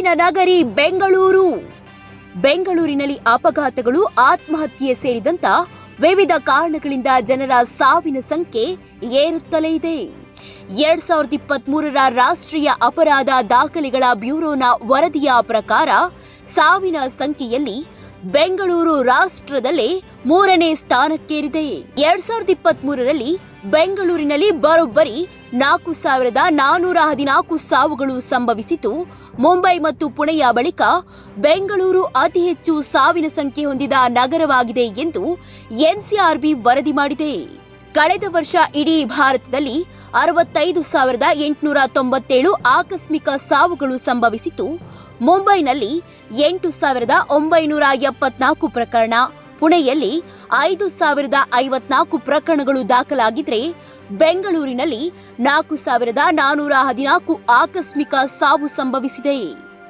ಸಾವಿನ ನಗರಿ ಬೆಂಗಳೂರು. ಬೆಂಗಳೂರಿನಲ್ಲಿ ಅಪಘಾತಗಳು, ಆತ್ಮಹತ್ಯೆ ಸೇರಿದಂತ ವಿವಿಧ ಕಾರಣಗಳಿಂದ ಜನರ ಸಾವಿನ ಸಂಖ್ಯೆ ಏರುತ್ತಲೇ ಇದೆ. ಎರಡ್ ಸಾವಿರದ ಇಪ್ಪತ್ತ್ ಮೂರರ ರಾಷ್ಟ್ರೀಯ ಅಪರಾಧ ದಾಖಲೆಗಳ ಬ್ಯೂರೋನ ವರದಿಯ ಪ್ರಕಾರ ಸಾವಿನ ಸಂಖ್ಯೆಯಲ್ಲಿ ಬೆಂಗಳೂರು ರಾಷ್ಟ್ರದಲ್ಲಿ ಮೂರನೇ ಸ್ಥಾನಕ್ಕೇರಿದೆ. ಎರಡ್ ಸಾವಿರದ ಇಪ್ಪತ್ತ್ ಮೂರರಲ್ಲಿ ಬೆಂಗಳೂರಿನಲ್ಲಿ ಬರೋಬ್ಬರಿ ನಾಲ್ಕು ಸಾವಿರದ ನಾನೂರ ಹದಿನಾಲ್ಕು ಸಾವುಗಳು ಸಂಭವಿಸಿತು. ಮುಂಬೈ ಮತ್ತು ಪುಣೆಯ ಬಳಿಕ ಬೆಂಗಳೂರು ಅತಿ ಹೆಚ್ಚು ಸಾವಿನ ಸಂಖ್ಯೆ ಹೊಂದಿದ ನಗರವಾಗಿದೆ ಎಂದು ಎನ್ಸಿಆರ್ಬಿ ವರದಿ ಮಾಡಿದೆ. ಕಳೆದ ವರ್ಷ ಇಡೀ ಭಾರತದಲ್ಲಿ ಅರವತ್ತೈದು ಸಾವಿರದ ಎಂಟುನೂರ ತೊಂಬತ್ತೇಳು ಆಕಸ್ಮಿಕ ಸಾವುಗಳು ಸಂಭವಿಸಿತು. ಮುಂಬೈನಲ್ಲಿ ಎಂಟು ಸಾವಿರದ ಒಂಬೈನೂರ ಎಪ್ಪತ್ನಾಲ್ಕು ಪ್ರಕರಣ. ಪುಣೆಯಲ್ಲಿ ಐದು ಸಾವಿರದ ಐವತ್ನಾಲ್ಕು ಪ್ರಕರಣಗಳು ದಾಖಲಾಗಿದ್ರೆ ಬೆಂಗಳೂರಿನಲ್ಲಿ ನಾಲ್ಕು ಸಾವಿರದ ನಾನೂರ ಹದಿನಾಲ್ಕು ಆಕಸ್ಮಿಕ ಸಾವು ಸಂಭವಿಸಿದೆ.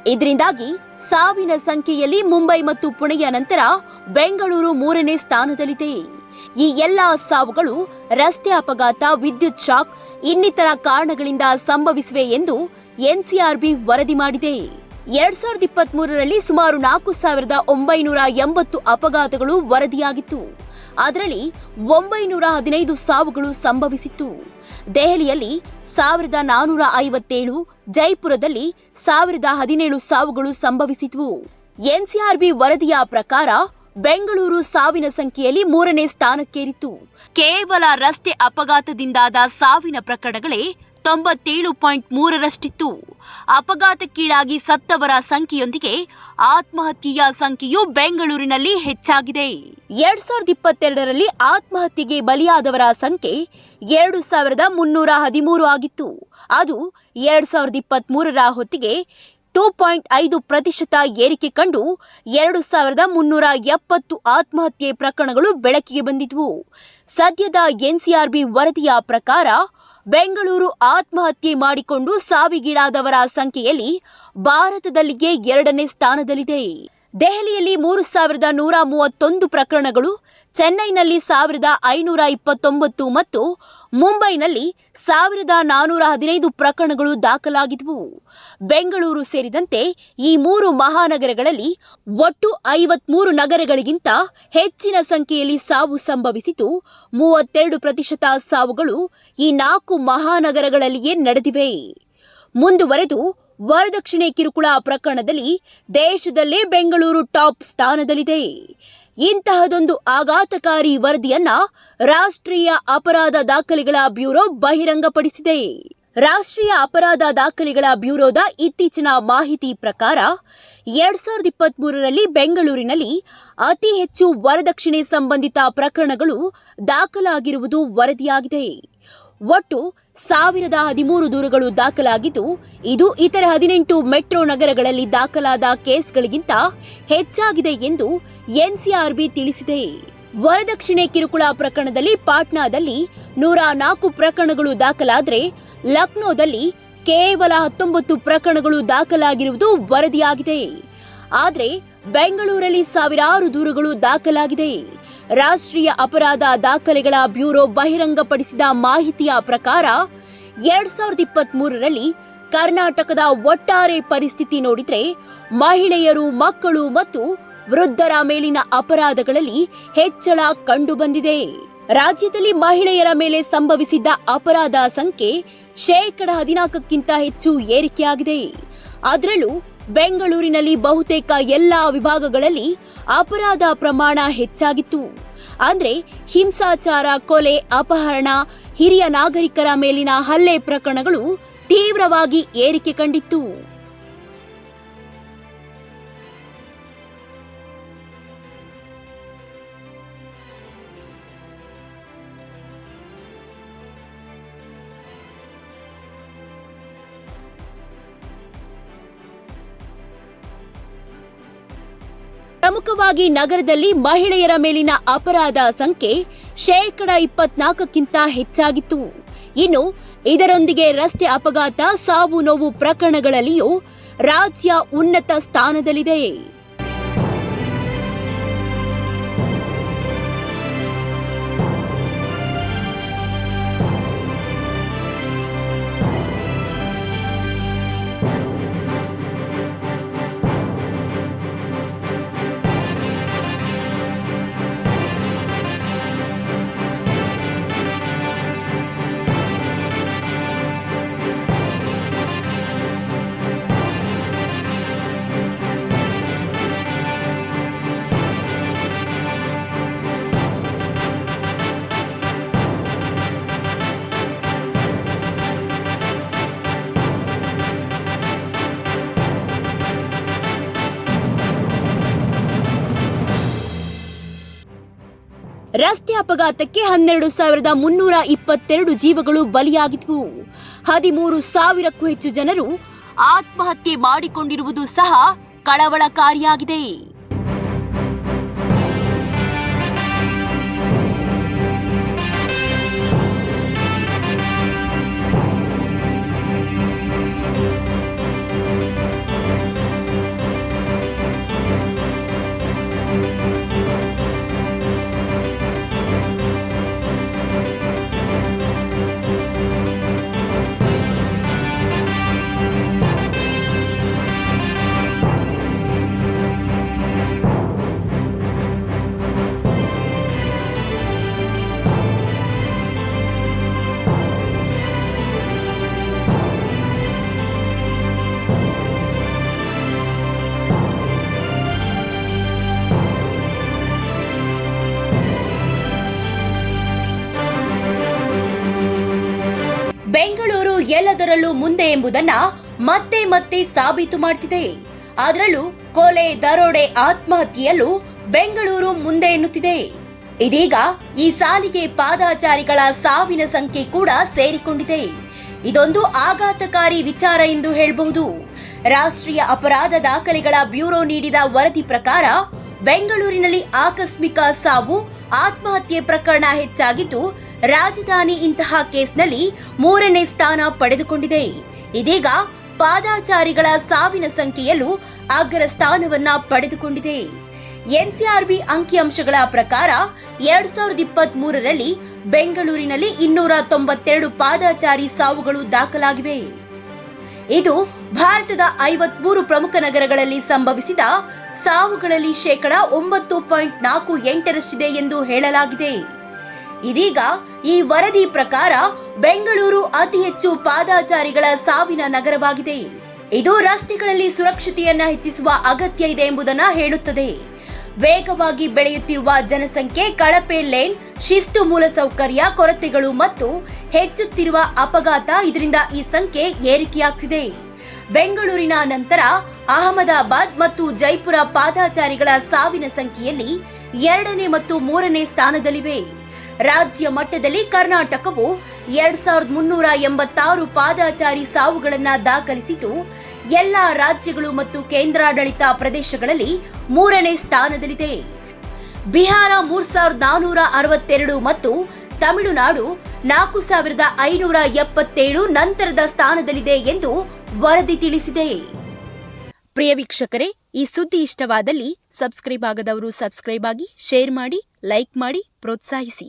ಇದರಿಂದಾಗಿ ಸಾವಿನ ಸಂಖ್ಯೆಯಲ್ಲಿ ಮುಂಬೈ ಮತ್ತು ಪುಣೆಯ ನಂತರ ಬೆಂಗಳೂರು ಮೂರನೇ ಸ್ಥಾನದಲ್ಲಿದೆ. ಈ ಎಲ್ಲಾ ಸಾವುಗಳು ರಸ್ತೆ ಅಪಘಾತ, ವಿದ್ಯುತ್ ಶಾಕ್, ಇನ್ನಿತರ ಕಾರಣಗಳಿಂದ ಸಂಭವಿಸಿವೆ ಎಂದು ಎನ್ಸಿಆರ್ಬಿ ವರದಿ ಮಾಡಿದೆ. ಎರಡ್ ಸಾವಿರದ ಇಪ್ಪತ್ತ್ ಮೂರರಲ್ಲಿ ಸುಮಾರು ನಾಲ್ಕು ಸಾವಿರದ ಒಂಬೈನೂರ ಎಂಬತ್ತು ಅಪಘಾತಗಳು ವರದಿಯಾಗಿತ್ತು. ಅದರಲ್ಲಿ ಒಂಬೈನೂರ ಹದಿನೈದು ಸಾವುಗಳು ಸಂಭವಿಸಿತ್ತು. ದೆಹಲಿಯಲ್ಲಿ ಸಾವಿರದ ನಾನೂರ ಐವತ್ತೇಳು, ಜೈಪುರದಲ್ಲಿ ಸಾವಿರದ ಹದಿನೇಳು ಸಾವುಗಳು ಸಂಭವಿಸಿದ್ವು. ಎನ್ಸಿಆರ್ಬಿ ವರದಿಯ ಪ್ರಕಾರ ಬೆಂಗಳೂರು ಸಾವಿನ ಸಂಖ್ಯೆಯಲ್ಲಿ ಮೂರನೇ ಸ್ಥಾನಕ್ಕೇರಿತು ಕೇವಲ ರಸ್ತೆ ಅಪಘಾತದಿಂದಾದ ಸಾವಿನ ಪ್ರಕರಣಗಳೇ ತೊಂಬತ್ತೇಳು ಪಾಯಿಂಟ್ ಮೂರರಷ್ಟಿತ್ತು. ಅಪಘಾತಕ್ಕೀಡಾಗಿ ಸತ್ತವರ ಸಂಖ್ಯೆಯೊಂದಿಗೆ ಆತ್ಮಹತ್ಯೆಯ ಸಂಖ್ಯೆಯು ಬೆಂಗಳೂರಿನಲ್ಲಿ ಹೆಚ್ಚಾಗಿದೆ. ಎರಡ್ ಸಾವಿರದ ಇಪ್ಪತ್ತೆರಡರಲ್ಲಿ ಆತ್ಮಹತ್ಯೆಗೆ ಬಲಿಯಾದವರ ಸಂಖ್ಯೆ ಎರಡು ಸಾವಿರದ ಮುನ್ನೂರ ಹದಿಮೂರು ಆಗಿತ್ತು. ಅದು ಎರಡ್ ಸಾವಿರದ ಇಪ್ಪತ್ತ್ ಮೂರರ ಹೊತ್ತಿಗೆ ಟೂ ಪಾಯಿಂಟ್ ಐದು ಪ್ರತಿಶತ ಏರಿಕೆ ಕಂಡು ಎರಡು ಸಾವಿರದ ಮುನ್ನೂರ ಎಪ್ಪತ್ತು ಆತ್ಮಹತ್ಯೆ ಪ್ರಕರಣಗಳು ಬೆಳಕಿಗೆ ಬಂದಿದ್ವು. ಸದ್ಯದ ಎನ್ಸಿಆರ್ಬಿ ವರದಿಯ ಪ್ರಕಾರ ಬೆಂಗಳೂರು ಆತ್ಮಹತ್ಯೆ ಮಾಡಿಕೊಂಡು ಸಾವಿಗೀಡಾದವರ ಸಂಖ್ಯೆಯಲ್ಲಿ ಭಾರತದಲ್ಲಿಯೇ ಎರಡನೇ ಸ್ಥಾನದಲ್ಲಿದೆ. ದೆಹಲಿಯಲ್ಲಿ ಮೂರು ಸಾವಿರದ ನೂರ ಮೂವತ್ತೊಂದು ಪ್ರಕರಣಗಳು, ಚೆನ್ನೈನಲ್ಲಿ ಸಾವಿರದ ಐನೂರ ಇಪ್ಪತ್ತೊಂಬತ್ತು ಮತ್ತು ಮುಂಬೈನಲ್ಲಿ ಸಾವಿರದ ನಾನೂರ ಹದಿನೈದು ಪ್ರಕರಣಗಳು ದಾಖಲಾಗಿದ್ವು. ಬೆಂಗಳೂರು ಸೇರಿದಂತೆ ಈ ಮೂರು ಮಹಾನಗರಗಳಲ್ಲಿ ಒಟ್ಟು ಐವತ್ಮೂರು ನಗರಗಳಿಗಿಂತ ಹೆಚ್ಚಿನ ಸಂಖ್ಯೆಯಲ್ಲಿ ಸಾವು ಸಂಭವಿಸಿತು ಮೂವತ್ತೆರಡು ಪ್ರತಿಶತ ಸಾವುಗಳು ಈ ನಾಲ್ಕು ಮಹಾನಗರಗಳಲ್ಲಿಯೇ ನಡೆದಿವೆ. ಮುಂದುವರೆದು ವರದಕ್ಷಿಣೆ ಕಿರುಕುಳ ಪ್ರಕರಣದಲ್ಲಿ ದೇಶದಲ್ಲೇ ಬೆಂಗಳೂರು ಟಾಪ್ ಸ್ಥಾನದಲ್ಲಿದೆ. ಇಂತಹದೊಂದು ಆಘಾತಕಾರಿ ವರದಿಯನ್ನ ರಾಷ್ಟ್ರೀಯ ಅಪರಾಧ ದಾಖಲೆಗಳ ಬ್ಯೂರೋ ಬಹಿರಂಗಪಡಿಸಿದೆ. ರಾಷ್ಟ್ರೀಯ ಅಪರಾಧ ದಾಖಲೆಗಳ ಬ್ಯೂರೋದ ಇತ್ತೀಚಿನ ಮಾಹಿತಿ ಪ್ರಕಾರ, ಎರಡ್ ಸಾವಿರದ ಇಪ್ಪತ್ತ್ ಬೆಂಗಳೂರಿನಲ್ಲಿ ಅತಿ ಹೆಚ್ಚು ವರದಕ್ಷಿಣೆ ಸಂಬಂಧಿತ ಪ್ರಕರಣಗಳು ದಾಖಲಾಗಿರುವುದು ವರದಿಯಾಗಿದೆ. ಒಟ್ಟು ಸಾವಿರದ ಹದಿಮೂರು ದೂರುಗಳು ದಾಖಲಾಗಿದ್ದು, ಇದು ಇತರ ಹದಿನೆಂಟು ಮೆಟ್ರೋ ನಗರಗಳಲ್ಲಿ ದಾಖಲಾದ ಕೇಸ್ಗಳಿಗಿಂತ ಹೆಚ್ಚಾಗಿದೆ ಎಂದು ಎನ್ಸಿಆರ್ಬಿ ತಿಳಿಸಿದೆ. ವರದಕ್ಷಿಣೆ ಕಿರುಕುಳ ಪ್ರಕರಣದಲ್ಲಿ ಪಾಟ್ನಾದಲ್ಲಿ ನೂರ ನಾಲ್ಕು ಪ್ರಕರಣಗಳು ದಾಖಲಾದರೆ, ಲಕ್ನೋದಲ್ಲಿ ಕೇವಲ ಹತ್ತೊಂಬತ್ತು ಪ್ರಕರಣಗಳು ದಾಖಲಾಗಿರುವುದು ವರದಿಯಾಗಿದೆ. ಆದರೆ, ಬೆಂಗಳೂರಲ್ಲಿ ಸಾವಿರಾರು ದೂರುಗಳು ದಾಖಲಾಗಿದೆ. ರಾಷ್ಟ್ರೀಯ ಅಪರಾಧ ದಾಖಲೆಗಳ ಬ್ಯೂರೋ ಬಹಿರಂಗಪಡಿಸಿದ ಮಾಹಿತಿಯ ಪ್ರಕಾರ ಎರಡ್ ಸಾವಿರದ ಇಪ್ಪತ್ತ್ ಮೂರರಲ್ಲಿ ಕರ್ನಾಟಕದ ಒಟ್ಟಾರೆ ಪರಿಸ್ಥಿತಿ ನೋಡಿದರೆ ಮಹಿಳೆಯರು, ಮಕ್ಕಳು ಮತ್ತು ವೃದ್ಧರ ಮೇಲಿನ ಅಪರಾಧಗಳಲ್ಲಿ ಹೆಚ್ಚಳ ಕಂಡುಬಂದಿದೆ. ರಾಜ್ಯದಲ್ಲಿ ಮಹಿಳೆಯರ ಮೇಲೆ ಸಂಭವಿಸಿದ್ದ ಅಪರಾಧ ಸಂಖ್ಯೆ ಶೇಕಡ ಹದಿನಾಲ್ಕಕ್ಕಿಂತ ಹೆಚ್ಚು ಏರಿಕೆಯಾಗಿದೆ. ಅದರಲ್ಲೂ ಬೆಂಗಳೂರಿನಲ್ಲಿ ಬಹುತೇಕ ಎಲ್ಲ ವಿಭಾಗಗಳಲ್ಲಿ ಅಪರಾಧ ಪ್ರಮಾಣ ಹೆಚ್ಚಾಗಿತ್ತು. ಅಂದ್ರೆ ಹಿಂಸಾಚಾರ, ಕೊಲೆ, ಅಪಹರಣ, ಹಿರಿಯ ನಾಗರಿಕರ ಮೇಲಿನ ಹಲ್ಲೆ ಪ್ರಕರಣಗಳು ತೀವ್ರವಾಗಿ ಏರಿಕೆ ಕಂಡಿತ್ತು. ಪ್ರಮುಖವಾಗಿ ನಗರದಲ್ಲಿ ಮಹಿಳೆಯರ ಮೇಲಿನ ಅಪರಾಧ ಸಂಖ್ಯೆ ಶೇಕಡ ಇಪ್ಪತ್ನಾಲ್ಕಕ್ಕಿಂತ ಹೆಚ್ಚಾಗಿತ್ತು. ಇನ್ನು ಇದರೊಂದಿಗೆ ರಸ್ತೆ ಅಪಘಾತ, ಸಾವು ನೋವು ಪ್ರಕರಣಗಳಲ್ಲಿಯೂ ರಾಜ್ಯ ಉನ್ನತ ಸ್ಥಾನದಲ್ಲಿದೆ. ಅಪಘಾತಕ್ಕೆ ಹನ್ನೆರಡು ಸಾವಿರದ ಮುನ್ನೂರ ಇಪ್ಪತ್ತೆರಡು ಜೀವಗಳು ಬಲಿಯಾಗಿದ್ವು. ಹದಿಮೂರು ಸಾವಿರಕ್ಕೂ ಹೆಚ್ಚು ಜನರು ಆತ್ಮಹತ್ಯೆ ಮಾಡಿಕೊಂಡಿರುವುದು ಸಹ ಕಳವಳಕಾರಿಯಾಗಿದೆ. ಮುಂದೆ ಎಂಬುದನ್ನ ಮತ್ತೆ ಮತ್ತೆ ಸಾಬೀತು ಮಾಡ್ತಿದೆ. ಅದರಲ್ಲೂ ಕೊಲೆ, ದರೋಡೆ, ಆತ್ಮಹತ್ಯೆಯಲ್ಲೂ ಬೆಂಗಳೂರು ಮುಂದೆ ಎನ್ನುತ್ತಿದೆ. ಇದೀಗ ಈ ಸಾಲಿಗೆ ಪಾದಾಚಾರಿಗಳ ಸಾವಿನ ಸಂಖ್ಯೆ ಕೂಡ ಸೇರಿಕೊಂಡಿದೆ. ಇದೊಂದು ಆಘಾತಕಾರಿ ವಿಚಾರ ಎಂದು ಹೇಳಬಹುದು. ರಾಷ್ಟ್ರೀಯ ಅಪರಾಧ ದಾಖಲೆಗಳ ಬ್ಯೂರೋ ನೀಡಿದ ವರದಿ ಪ್ರಕಾರ ಬೆಂಗಳೂರಿನಲ್ಲಿ ಆಕಸ್ಮಿಕ ಸಾವು, ಆತ್ಮಹತ್ಯೆ ಪ್ರಕರಣ ಹೆಚ್ಚಾಗಿದ್ದು ರಾಜಧಾನಿ ಇಂತಹ ಕೇಸ್ನಲ್ಲಿ ಮೂರನೇ ಸ್ಥಾನ ಪಡೆದುಕೊಂಡಿದೆ. ಇದೀಗ ಪಾದಾಚಾರಿಗಳ ಸಾವಿನ ಸಂಖ್ಯೆಯಲ್ಲೂ ಅಗ್ರ ಸ್ಥಾನವನ್ನ ಪಡೆದುಕೊಂಡಿದೆ. ಎನ್ಸಿಆರ್ಬಿ ಅಂಕಿಅಂಶಗಳ ಪ್ರಕಾರ ಎರಡ್ ಸಾವಿರದ ಇಪ್ಪತ್ತ್ ಮೂರರಲ್ಲಿ ಬೆಂಗಳೂರಿನಲ್ಲಿ ಇನ್ನೂರ ತೊಂಬತ್ತೆರಡು ಪಾದಾಚಾರಿ ಸಾವುಗಳು ದಾಖಲಾಗಿವೆ. ಇದು ಭಾರತದ ಐವತ್ಮೂರು ಪ್ರಮುಖ ನಗರಗಳಲ್ಲಿ ಸಂಭವಿಸಿದ ಸಾವುಗಳಲ್ಲಿ ಶೇಕಡ ಒಂಬತ್ತು ಪಾಯಿಂಟ್ ನಾಲ್ಕು ಎಂಟರಷ್ಟಿದೆ ಎಂದು ಹೇಳಲಾಗಿದೆ. ಇದೀಗ ಈ ವರದಿ ಪ್ರಕಾರ ಬೆಂಗಳೂರು ಅತಿ ಹೆಚ್ಚು ಪಾದಾಚಾರಿಗಳ ಸಾವಿನ ನಗರವಾಗಿದೆ. ಇದು ರಸ್ತೆಗಳಲ್ಲಿ ಸುರಕ್ಷತೆಯನ್ನ ಹೆಚ್ಚಿಸುವ ಅಗತ್ಯ ಇದೆ ಎಂಬುದನ್ನು ಹೇಳುತ್ತದೆ. ವೇಗವಾಗಿ ಬೆಳೆಯುತ್ತಿರುವ ಜನಸಂಖ್ಯೆ ಕಳಪೆ ಲೇನ್, ಶಿಸ್ತು ಮೂಲಸೌಕರ್ಯ, ಕೊರತೆಗಳು ಮತ್ತು ಹೆಚ್ಚುತ್ತಿರುವ ಅಪಘಾತ ಇದರಿಂದ ಈ ಸಂಖ್ಯೆ ಏರಿಕೆಯಾಗ್ತಿದೆ. ಬೆಂಗಳೂರಿನ ನಂತರ ಅಹಮದಾಬಾದ್ ಮತ್ತು ಜೈಪುರ ಪಾದಾಚಾರಿಗಳ ಸಾವಿನ ಸಂಖ್ಯೆಯಲ್ಲಿ ಎರಡನೇ ಮತ್ತು ಮೂರನೇ ಸ್ಥಾನದಲ್ಲಿವೆ. ರಾಜ್ಯ ಮಟ್ಟದಲ್ಲಿ ಕರ್ನಾಟಕವು ಎರಡ್ ಸಾವಿರದ ಮುನ್ನೂರ ಎಂಬತ್ತಾರು ಪಾದಾಚಾರಿ ಸಾವುಗಳನ್ನು ದಾಖಲಿಸಿದ್ದು, ಎಲ್ಲ ರಾಜ್ಯಗಳು ಮತ್ತು ಕೇಂದ್ರಾಡಳಿತ ಪ್ರದೇಶಗಳಲ್ಲಿ ಮೂರನೇ ಸ್ಥಾನದಲ್ಲಿದೆ. ಬಿಹಾರ ಮೂರ್ ಸಾವಿರದ ನಾನೂರ ಅರವತ್ತೆರಡು ಮತ್ತು ತಮಿಳುನಾಡು ನಾಲ್ಕು ಸಾವಿರದ ಐನೂರ ಎಪ್ಪತ್ತೇಳು ನಂತರದ ಸ್ಥಾನದಲ್ಲಿದೆ ಎಂದು ವರದಿ ತಿಳಿಸಿದೆ. ಪ್ರಿಯ ವೀಕ್ಷಕರೇ, ಈ ಸುದ್ದಿ ಇಷ್ಟವಾದಲ್ಲಿ ಸಬ್ಸ್ಕ್ರೈಬ್ ಆಗದವರು ಸಬ್ಸ್ಕ್ರೈಬ್ ಆಗಿ, ಶೇರ್ ಮಾಡಿ, ಲೈಕ್ ಮಾಡಿ, ಪ್ರೋತ್ಸಾಹಿಸಿ.